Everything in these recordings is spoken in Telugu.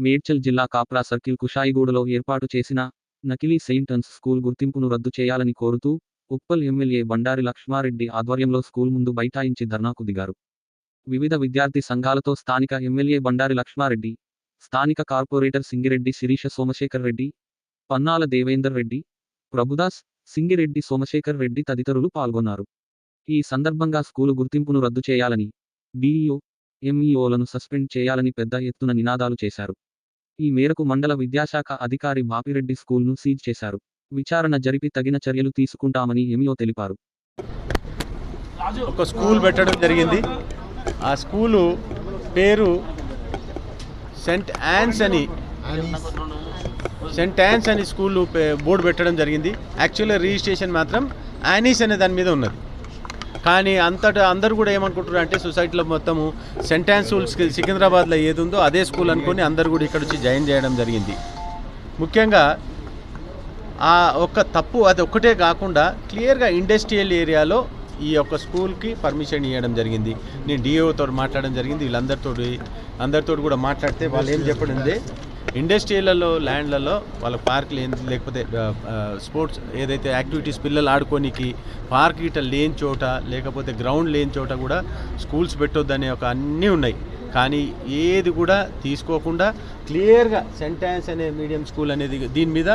మేడ్చల్ జిల్లా కాప్రా సర్కిల్ కుషాయిగూడలో ఏర్పాటు చేసిన నకిలీ సెయింట్ అన్స్ స్కూల్ గుర్తింపును రద్దు చేయాలని కోరుతూ ఉప్పల్ ఎమ్మెల్యే బండారి లక్ష్మారెడ్డి ఆధ్వర్యంలో స్కూల్ ముందు బైఠాయించి ధర్నాకు దిగారు. వివిధ విద్యార్థి సంఘాలతో స్థానిక ఎమ్మెల్యే బండారి లక్ష్మారెడ్డి స్థానిక కార్పొరేటర్ సింగిరెడ్డి శిరీష సోమశేఖర్ రెడ్డి పన్నాల దేవేందర్ రెడ్డి ప్రభుదాస్ సింగిరెడ్డి సోమశేఖర్ రెడ్డి తదితరులు పాల్గొన్నారు. ఈ సందర్భంగా స్కూలు గుర్తింపును రద్దు చేయాలని డిఈఓ ఎంఈఓలను సస్పెండ్ చేయాలని పెద్ద ఎత్తున నినాదాలు చేశారు. ఈ మేరకు మండల విద్యాశాఖ అధికారి బాపిరెడ్డి స్కూల్ను సీజ్ చేశారు. విచారణ జరిపి తగిన చర్యలు తీసుకుంటామని ఎమియో తెలిపారు. ఒక స్కూల్ పెట్టడం జరిగింది. ఆ స్కూలు పేరు సెంట్ యాన్స్ అని సెంట్ యాన్స్ అని స్కూల్ బోర్డు పెట్టడం జరిగింది. యాక్చువల్గా రిజిస్ట్రేషన్ మాత్రం యానీస్ అనే దాని మీద ఉన్నది. కానీ అంతటా అందరూ కూడా ఏమనుకుంటున్నారు అంటే సొసైటీలో మొత్తము సెంట్ యాన్స్ స్కూల్ సికింద్రాబాద్లో ఏది ఉందో అదే స్కూల్ అనుకొని అందరూ కూడా ఇక్కడ వచ్చి జాయిన్ చేయడం జరిగింది. ముఖ్యంగా ఆ ఒక్క తప్పు అది ఒక్కటే కాకుండా క్లియర్గా ఇండస్ట్రియల్ ఏరియాలో ఈ యొక్క స్కూల్కి పర్మిషన్ ఇవ్వడం జరిగింది. నేను డిఓతో మాట్లాడడం జరిగింది. వీళ్ళందరితో అందరితో కూడా మాట్లాడితే వాళ్ళు ఏం చెప్పడం ఇండస్ట్రీలలో ల్యాండ్లలో వాళ్ళ పార్కులు ఏం లేకపోతే స్పోర్ట్స్ ఏదైతే యాక్టివిటీస్ పిల్లలు ఆడుకోనికి పార్క్ ఇట లేని చోట లేకపోతే గ్రౌండ్ లేని చోట కూడా స్కూల్స్ పెట్టొద్దనే ఒక అన్నీ ఉన్నాయి. కానీ ఏది కూడా తీసుకోకుండా క్లియర్గా సెంటాన్స్ అనే మీడియం స్కూల్ అనేది దీని మీద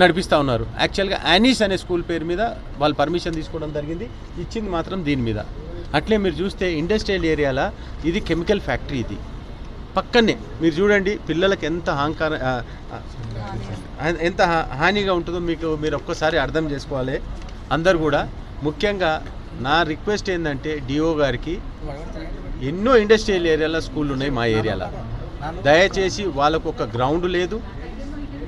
నడిపిస్తూ ఉన్నారు. యాక్చువల్గా యానీస్ అనే స్కూల్ పేరు మీద వాళ్ళు పర్మిషన్ తీసుకోవడం జరిగింది. ఇచ్చింది మాత్రం దీని మీద. అట్లే మీరు చూస్తే ఇండస్ట్రియల్ ఏరియాలో ఇది కెమికల్ ఫ్యాక్టరీ ఇది. పక్కనే. మీరు చూడండి పిల్లలకి ఎంత అహంకార ఎంత హా- హానిగా ఉంటుందో మీకు మీరు ఒక్కసారి అర్థం చేసుకోవాలి. అందరు కూడా ముఖ్యంగా నా రిక్వెస్ట్ ఏంటంటే డిఓ గారికి ఎన్నో ఇండస్ట్రియల్ ఏరియాలో స్కూళ్ళు ఉన్నాయి మా ఏరియాలో. దయచేసి వాళ్ళకు ఒక గ్రౌండ్ లేదు.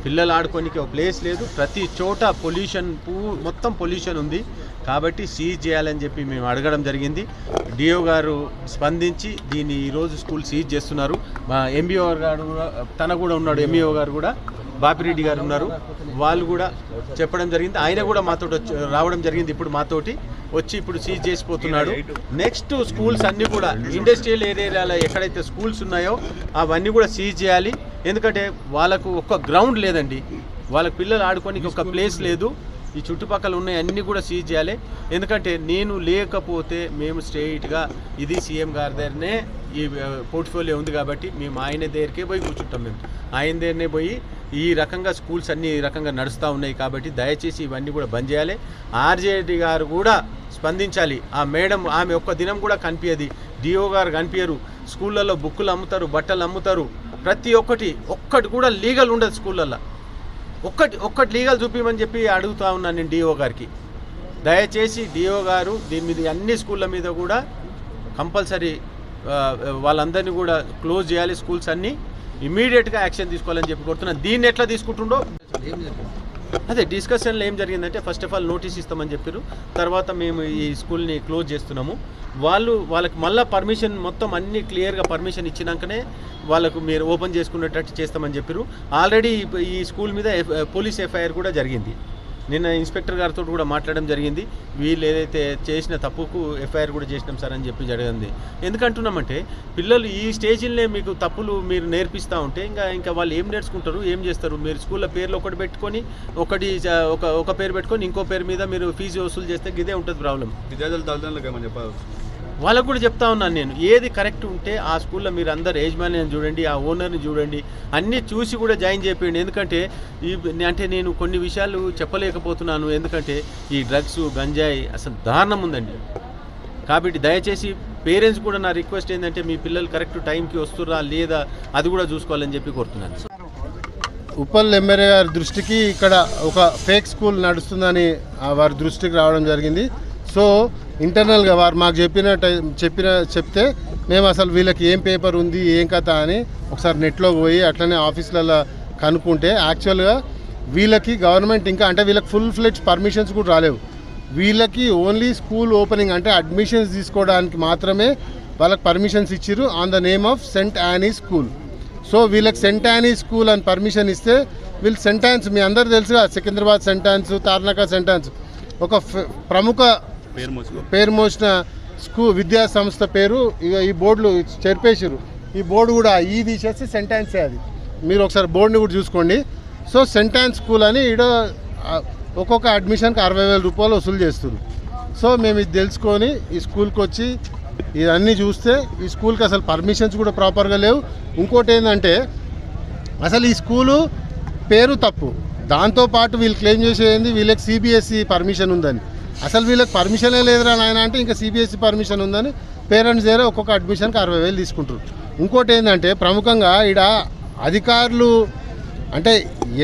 పిల్లలు ఆడుకోనికి ఒక ప్లేస్ లేదు. ప్రతి చోట పొల్యూషన్ పూ మొత్తం పొల్యూషన్ ఉంది. కాబట్టి సీజ్ చేయాలని చెప్పి మేము అడగడం జరిగింది. డిఓ గారు స్పందించి దీన్ని ఈరోజు స్కూల్ సీజ్ చేస్తున్నారు. మా ఎంబీఓ గారు కూడా తన కూడా ఉన్నాడు ఎంబీఓ గారు కూడా బాపిరెడ్డి గారు ఉన్నారు. వాళ్ళు కూడా చెప్పడం జరిగింది. ఆయన కూడా మాతో రావడం జరిగింది ఇప్పుడు మాతోటి. వచ్చి ఇప్పుడు సీజ్ చేసిపోతున్నాడు. నెక్స్ట్ స్కూల్స్ అన్నీ కూడా ఇండస్ట్రియల్ ఏరియాలో ఎక్కడైతే స్కూల్స్ ఉన్నాయో అవన్నీ కూడా సీజ్ చేయాలి. ఎందుకంటే వాళ్ళకు ఒక గ్రౌండ్ లేదండి. వాళ్ళ పిల్లలు ఆడుకోనికి ఒక ప్లేస్ లేదు. ఈ చుట్టుపక్కల ఉన్నాయి అన్నీ కూడా సీజ్ చేయాలి. ఎందుకంటే నేను లేకపోతే మేము స్ట్రైట్గా ఇది సీఎం గారి దగ్గరనే ఈ పోర్ట్ఫోలియో ఉంది కాబట్టి మేము ఆయన దగ్గరికే పోయి కూర్చుంటాం మేము. ఆయన దగ్గరనే పోయి ఈ రకంగా స్కూల్స్ అన్ని ఈ రకంగా నడుస్తూ ఉన్నాయి కాబట్టి దయచేసి ఇవన్నీ కూడా బంద్ చేయాలి. ఆర్జేడి గారు కూడా స్పందించాలి. ఆ మేడం ఆమె ఒక్క దినం కూడా కనిపించదు డిఓ గారు కనిపించరు స్కూళ్ళల్లో బుక్కులు అమ్ముతారు బట్టలు అమ్ముతారు. ప్రతి ఒక్కటి ఒక్కటి కూడా లీగల్ ఉండదు స్కూళ్ళల్లో. ఒక్కటి ఒక్కటి లీగల్ చూపించమని చెప్పి అడుగుతా ఉన్నాను నేను డిఓ గారికి. దయచేసి డిఓ గారు దీని మీద అన్ని స్కూళ్ళ మీద కూడా కంపల్సరీ వాళ్ళందరినీ కూడా క్లోజ్ చేయాలి స్కూల్స్ అన్నీ. ఇమీడియట్గా యాక్షన్ తీసుకోవాలని చెప్పి కోరుతున్నాను దీన్ని ఎట్లా తీసుకుంటుండో? అదే డిస్కషన్లో ఏం జరిగిందంటే ఫస్ట్ ఆఫ్ ఆల్ నోటీస్ ఇస్తామని చెప్పారు. తర్వాత మేము ఈ స్కూల్ని క్లోజ్ చేస్తున్నాము. వాళ్ళు వాళ్ళకి మళ్ళీ పర్మిషన్ మొత్తం అన్ని క్లియర్గా పర్మిషన్ ఇచ్చినాకనే వాళ్ళకు మీరు ఓపెన్ చేసుకునేటట్టు చేస్తామని చెప్పారు. ఆల్రెడీ ఈ స్కూల్ మీద పోలీస్ ఎఫ్ఐఆర్ కూడా జరిగింది. నిన్న ఇన్స్పెక్టర్ గారితో కూడా మాట్లాడడం జరిగింది. వీళ్ళు ఏదైతే చేసిన తప్పుకు ఎఫ్ఐఆర్ కూడా చేసినాం సార్ అని చెప్పి జరిగింది. ఎందుకంటున్నామంటే పిల్లలు ఈ స్టేజ్లనే మీకు తప్పులు మీరు నేర్పిస్తూ ఉంటే ఇంకా ఇంకా వాళ్ళు ఏం నేర్చుకుంటారు ఏం చేస్తారు? మీరు స్కూల్లో పేర్లు ఒకటి పెట్టుకొని ఒకటి ఒక ఒక పేరు పెట్టుకొని ఇంకో పేరు మీద మీరు ఫీజు వసూలు చేస్తే ఇదే ఉంటుంది ప్రాబ్లం. విద్యార్థుల తల్లిదండ్రులకు ఏమని చెప్పాలి? వాళ్ళకు కూడా చెప్తా ఉన్నాను నేను. ఏది కరెక్ట్ ఉంటే ఆ స్కూల్లో మీరు అందరు యజమాని చూడండి ఆ ఓనర్ని చూడండి అన్నీ చూసి కూడా జాయిన్ చేయండి ఎందుకంటే ఈ అంటే నేను కొన్ని విషయాలు చెప్పలేకపోతున్నాను. ఎందుకంటే ఈ డ్రగ్స్ గంజాయి అసలు దారుణం ఉందండి. కాబట్టి దయచేసి పేరెంట్స్ కూడా నా రిక్వెస్ట్ ఏంటంటే మీ పిల్లలు కరెక్ట్ టైంకి వస్తురా లేదా అది కూడా చూసుకోవాలని చెప్పి కోరుతున్నాను. ఉప్పల్ ఎమ్మెల్యే గారి దృష్టికి ఇక్కడ ఒక ఫేక్ స్కూల్ నడుస్తుందని వారి దృష్టికి రావడం జరిగింది. సో ఇంటర్నల్గా వారు మాకు చెప్పిన చెప్పిన చెప్తే మేము అసలు వీళ్ళకి ఏం పేపర్ ఉంది ఏం కథ అని ఒకసారి నెట్లోకి పోయి అట్లనే ఆఫీసులలో కనుక్కుంటే యాక్చువల్గా వీళ్ళకి గవర్నమెంట్ ఇంకా అంటే వీళ్ళకి ఫుల్ ఫ్లెడ్జ్ పర్మిషన్స్ కూడా రాలేవు. వీళ్ళకి ఓన్లీ స్కూల్ ఓపెనింగ్ అంటే అడ్మిషన్స్ తీసుకోవడానికి మాత్రమే వాళ్ళకి పర్మిషన్స్ ఇచ్చిర్రు on the name of saint Ann's school. So వీళ్ళకి సెంట్ యానీ స్కూల్ అని పర్మిషన్ ఇస్తే వీళ్ళు సెంటాన్స్ మీ అందరు తెలుసుగా సికింద్రాబాద్ సెంటాన్స్ తార్నాక సెంటాన్స్ ఒక ఫ- ప్రముఖ పేరు మోసిన? పేరు మోసిన స్కూ విద్యా సంస్థ పేరు ఇక ఈ బోర్డులు చెరిపేసారు ఈ బోర్డు కూడా ఈ తీసేసి సెంటాన్సే అది. మీరు ఒకసారి బోర్డుని కూడా చూసుకోండి. సో సెంటాన్స్ స్కూల్ అని ఈడ ఒక్కొక్క అడ్మిషన్కి అరవై వేల రూపాయలు వసూలు చేస్తున్నారు సో మేము ఇది తెలుసుకొని ఈ స్కూల్కి వచ్చి ఇవన్నీ చూస్తే ఈ స్కూల్కి అసలు పర్మిషన్స్ కూడా ప్రాపర్గా లేవు. ఇంకోటి ఏంటంటే అసలు ఈ స్కూలు పేరు తప్పు. దాంతోపాటు వీళ్ళు క్లెయిమ్ చేసేది వీళ్ళకి సిబిఎస్ఈ పర్మిషన్ ఉందని. అసలు వీళ్ళకి పర్మిషనే లేదురా నాయన అంటే ఇంకా సిబిఎస్ఈ పర్మిషన్ ఉందని పేరెంట్స్ దగ్గర ఒక్కొక్క అడ్మిషన్కి అరవై వేలు తీసుకుంటారు ఇంకోటి ఏంటంటే ప్రముఖంగా ఈడ అధికారులు అంటే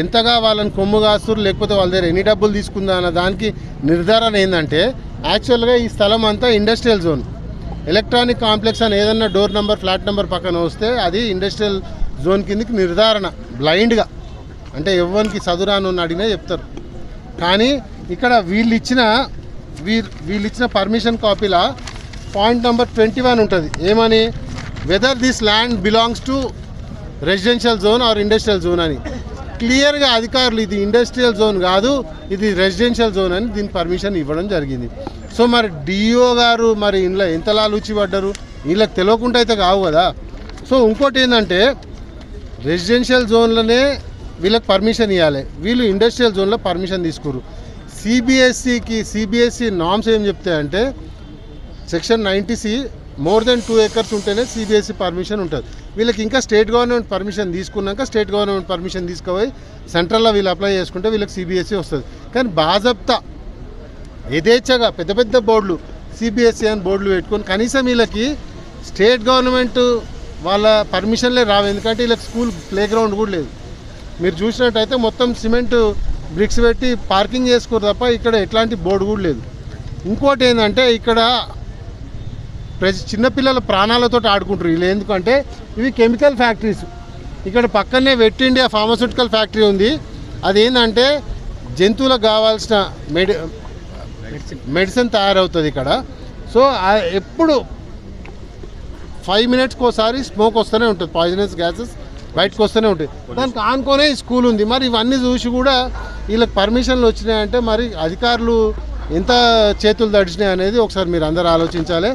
ఎంతగా వాళ్ళని కొమ్ము కాస్తురు లేకపోతే వాళ్ళ దగ్గర ఎన్ని డబ్బులు తీసుకుందా అన్న దానికి నిర్ధారణ ఏంటంటే యాక్చువల్గా ఈ స్థలం అంతా ఇండస్ట్రియల్ జోన్. ఎలక్ట్రానిక్ కాంప్లెక్స్ అని ఏదన్నా డోర్ నెంబర్ ఫ్లాట్ నెంబర్ పక్కన వస్తే అది ఇండస్ట్రియల్ జోన్ కిందకి నిర్ధారణ బ్లైండ్గా. అంటే ఎవరికి చదురాను అని అడిగినా చెప్తారు. కానీ ఇక్కడ వీళ్ళు ఇచ్చిన వీరు వీళ్ళు ఇచ్చిన పర్మిషన్ కాపీలా పాయింట్ నెంబర్ ట్వంటీ వన్ ఉంటుంది. ఏమని? Whether this land belongs to residential zone or industrial zone అని. క్లియర్గా అధికారులు ఇది ఇండస్ట్రియల్ జోన్ కాదు ఇది రెసిడెన్షియల్ జోన్ అని దీని పర్మిషన్ ఇవ్వడం జరిగింది. సో మరి డిఓ గారు మరి ఇంట్లో ఎంతలా లుచి పడ్డారు వీళ్ళకి తెలియకుండా అయితే కావు కదా. సో ఇంకోటి ఏంటంటే రెసిడెన్షియల్ జోన్లోనే వీళ్ళకి పర్మిషన్ ఇవ్వాలి వీళ్ళు ఇండస్ట్రియల్ జోన్లో పర్మిషన్ తీసుకురు సిబిఎస్ఈకి సిబిఎస్ఈ నామ్స్ ఏం చెప్తాయంటే section ninety C more than two acres ఉంటేనే సిబిఎస్ఈ పర్మిషన్ ఉంటుంది. వీళ్ళకి ఇంకా స్టేట్ గవర్నమెంట్ పర్మిషన్ తీసుకున్నాక స్టేట్ గవర్నమెంట్ పర్మిషన్ తీసుకుపోయి సెంట్రల్లో వీళ్ళు అప్లై చేసుకుంటే వీళ్ళకి సిబిఎస్ఈ వస్తుంది. కానీ బాజప్తా యథేచ్ఛగా పెద్ద పెద్ద బోర్డులు సిబిఎస్ఈ అని బోర్డులు పెట్టుకొని కనీసం వీళ్ళకి స్టేట్ గవర్నమెంట్ వాళ్ళ పర్మిషన్లే రావు. ఎందుకంటే వీళ్ళకి స్కూల్ ప్లే గ్రౌండ్ కూడా లేదు. మీరు చూసినట్టయితే మొత్తం సిమెంట్ బ్రిక్స్ పెట్టి పార్కింగ్ చేసుకోరు తప్ప ఇక్కడ ఎట్లాంటి బోర్డు కూడా లేదు. ఇంకోటి ఏంటంటే ఇక్కడ ప్రతి చిన్నపిల్లల ప్రాణాలతో ఆడుకుంటారు వీళ్ళు. ఎందుకంటే ఇవి కెమికల్ ఫ్యాక్టరీస్. ఇక్కడ పక్కనే వెట్ ఇండియా ఫార్మస్యూటికల్ ఫ్యాక్టరీ ఉంది. అదేంటంటే జంతువులకు కావాల్సిన మెడి మెడిసిన్ తయారవుతుంది ఇక్కడ. సో ఎప్పుడు ఫైవ్ మినిట్స్కి ఒకసారి స్మోక్ వస్తూనే ఉంటుంది. పాయిజనస్ గ్యాసెస్ బయటకు వస్తూనే ఉంటాయి. దానికి ఆనుకోనే స్కూల్ ఉంది. మరి ఇవన్నీ చూసి కూడా వీళ్ళకి పర్మిషన్లు వచ్చినాయంటే మరి అధికారులు ఎంత చేతులు తడిచినాయి అనేది ఒకసారి మీరు అందరూ ఆలోచించాలి.